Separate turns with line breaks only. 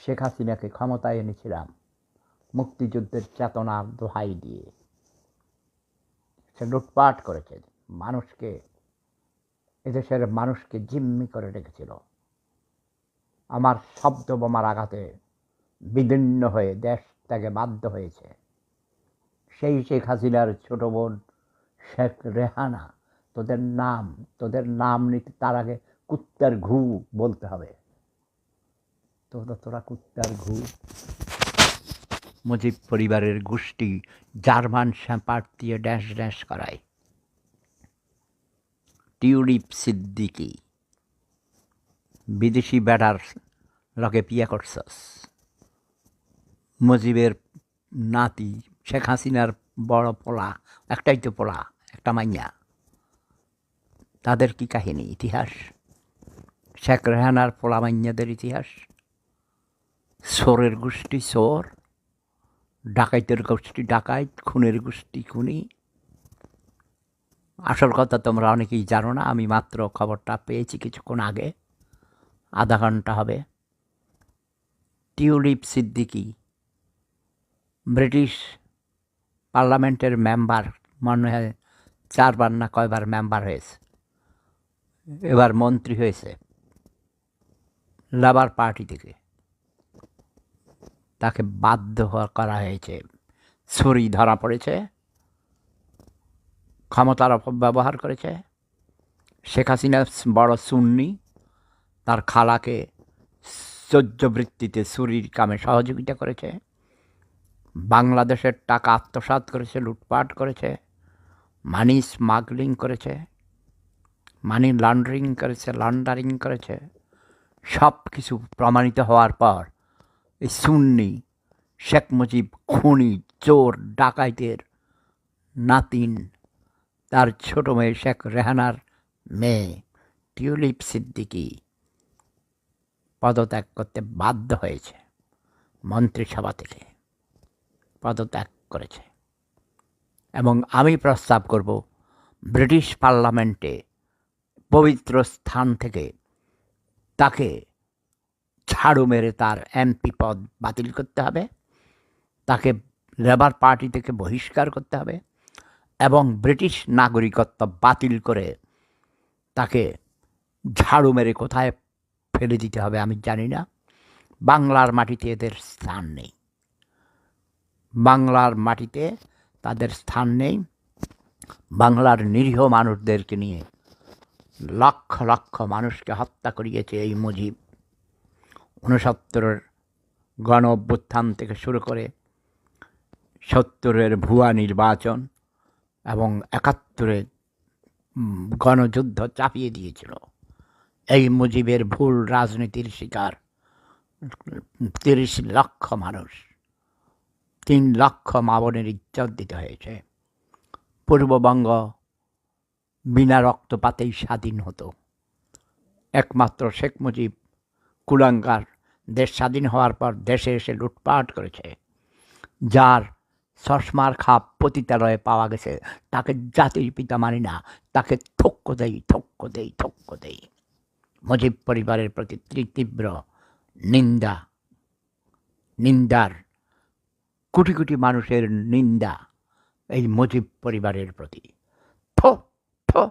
শেখ হাসিনাকে ক্ষমতায় এনেছিলাম মুক্তিযুদ্ধের চেতনার দোহাই দিয়ে। সে লুটপাট করেছে, মানুষকে, এদেশের মানুষকে জিম্মি করে রেখেছিল। আমার শব্দ বোমার আঘাতে বিদীর্ণ হয়ে দেশ ত্যাগে বাধ্য হয়েছে। সেই শেখ হাসিনার ছোট বোন শেখ রেহানা, তোদের নাম তোদের নাম নিতে তার আগে কুত্তার ঘু বলতে হবে। তোরা তোরা কুত্তার ঘু মুজিব পরিবারের গোষ্ঠী জার্মান শ্যাম্পার দিয়ে ড্যাশ ড্যাশ করায়। টিউলিপ সিদ্দিকি। বিদেশি ব্যাটার লগে পিয়া করছস। মুজিবের নাতি শেখ হাসিনার বড় পোলা, একটাই তো পোলা, একটা মাইয়া। তাদের কি কাহিনী, ইতিহাস? শেখ রেহানার পোলা মাইয়াদের ইতিহাস? সোরের গোষ্ঠী সোর, ডাকাইতের গোষ্ঠী ডাকাইত, খুনের গোষ্ঠী খুনি। আসল কথা তোমরা অনেকেই জানো না, আমি মাত্র খবরটা পেয়েছি কিছুক্ষণ আগে। আধা ঘণ্টা হবে। টিউলিপ সিদ্দিকি, ব্রিটিশ পার্লামেন্টের মেম্বার, মনে হয় চারবার না কয়বার মেম্বার হয়েছে। এবার মন্ত্রী হয়েছে, লাবার পার্টি থেকে। তাকে বাধ্য করা হয়েছে। ছুরি ধরা পড়েছে। ক্ষমতার অপব্যবহার করেছে। শেখ হাসিনা বড় সুন্নি। তার খালাকে চৌর্যবৃত্তিতে ছুরির কামে সহযোগিতা করেছে। বাংলাদেশের টাকা আত্মসাৎ করেছে, লুটপাট করেছে। মানি স্মাগলিং করেছে। মানি লন্ডারিং করেছে লন্ডারিং করেছে। সব কিছু প্রমাণিত হওয়ার পর এই সুন্নি, শেখ মুজিব, খুনি, চোর, ডাকাইতের নাতিন, তার ছোট মেয়ে শেখ রেহানার মেয়ে টিউলিপ সিদ্দিকি পদত্যাগ করতে বাধ্য হয়েছে মন্ত্রিসভা থেকে। পদত্যাগ করেছে। এবং আমি প্রস্তাব করব ব্রিটিশ পার্লামেন্টে পবিত্র স্থান থেকে তাকে ঝাড়ু মেরে তার এমপি পদ বাতিল করতে হবে। তাকে লেবার পার্টি থেকে বহিষ্কার করতে হবে এবং ব্রিটিশ নাগরিকত্ব বাতিল করে তাকে ঝাড়ু মেরে কোথায় ফেলে দিতে হবে আমি জানি না। বাংলার মাটিতে এদের স্থান নেই। বাংলার মাটিতে তাদের স্থান নেই। বাংলার নিরীহ মানুষদেরকে নিয়ে লক্ষ লক্ষ মানুষকে হত্যা করিয়েছে এই মুজিব। উনসত্তরের গণ অভ্যুত্থান থেকে শুরু করে সত্তরের ভুয়া নির্বাচন এবং একাত্তরে গণযুদ্ধ চাপিয়ে দিয়েছিল। এই মুজিবের ভুল রাজনীতির শিকার তিরিশ লক্ষ মানুষ। তিন লক্ষ মাবনের ইজ্জত দিতে হয়েছে। পূর্ববঙ্গ বিনা রক্তপাতেই স্বাধীন হতো। একমাত্র শেখ মুজিব কুলাঙ্গার দেশ স্বাধীন হওয়ার পর দেশে এসে লুটপাট করেছে, যার চশমার খাপ পতিতালয়ে পাওয়া গেছে। তাকে জাতির পিতা মানি না, তাকে থক্ক দেই থক্ক দেই থক্ক দেই। মজিব পরিবারের প্রতি তীব্র- নিন্দা, নিন্দার, কোটি কোটি মানুষের নিন্দা এই মজিব পরিবারের প্রতি। থো থো